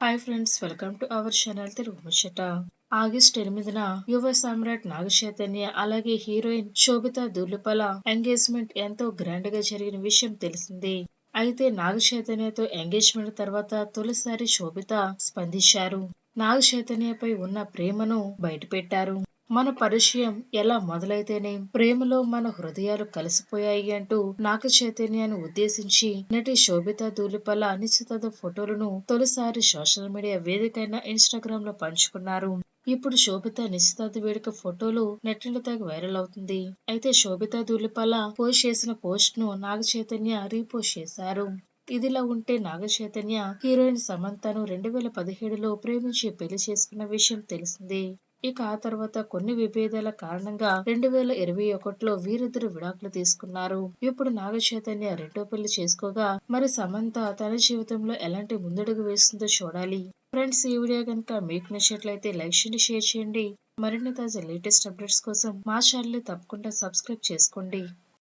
Hi friends welcome to our channel Telugu Muchata August ఎనిమిదిన యువ సామ్రాట్ నాగచైతన్య అలాగే హీరోయిన్ శోభిత దూలిపల ఎంగేజ్మెంట్ ఎంతో గ్రాండ్గా జరిగిన విషయం తెలిసిందే. అయితే నాగచైతన్యతో ఎంగేజ్మెంట్ తర్వాత తొలిసారి శోభిత స్పందించారు. నాగచైతన్యపై ఉన్న ప్రేమను బయటపెట్టారు. మన పరిచయం ఎలా మొదలైతేనే ప్రేమలో మన హృదయాలు కలిసిపోయాయి అంటూ నాగ చైతన్యాన్ని ఉద్దేశించి నటి శోభిత దూలిపల్ల అనిశ్చిత ఫోటోలను తొలిసారి సోషల్ మీడియా వేదికైన ఇన్స్టాగ్రామ్లో పంచుకున్నారు. ఇప్పుడు శోభిత నిశ్చితార్థ వేడుక ఫోటోలు నెట్టింట వైరల్ అవుతుంది. అయితే శోభిత దూలిపల్ల పోస్ట్ చేసిన పోస్ట్ను నాగ చైతన్య రీపోస్ట్ చేశారు. ఇదిలా ఉంటే నాగ చైతన్య హీరోయిన్ సమంతను రెండు వేల పదిహేడులో ప్రేమించి పెళ్ళి చేసుకున్న విషయం తెలిసింది. ఇక ఆ తర్వాత కొన్ని విభేదాల కారణంగా రెండు వేల ఇరవై ఒకటిలో వీరిద్దరు విడాకులు తీసుకున్నారు. ఇప్పుడు నాగ చైతన్య రెండో పెళ్ళి చేసుకోగా మరి సమంత తన జీవితంలో ఎలాంటి ముందడుగు వేస్తుందో చూడాలి. ఫ్రెండ్స్ ఈ వీడియో కనుక మీకు నచ్చినట్లయితే లైక్ చేయండి షేర్ చేయండి. మరిన్ని తాజా లేటెస్ట్ అప్డేట్స్ కోసం మా ఛానల్ తప్పకుండా సబ్స్క్రైబ్ చేసుకోండి.